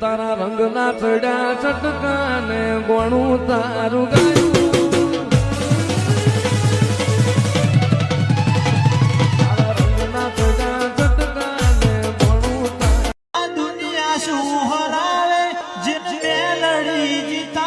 તારા રંગના ચડ્યા ચટકા ને ગોણું તારું ગાયું દુનિયા શું હરાવે? જે લડી જીતા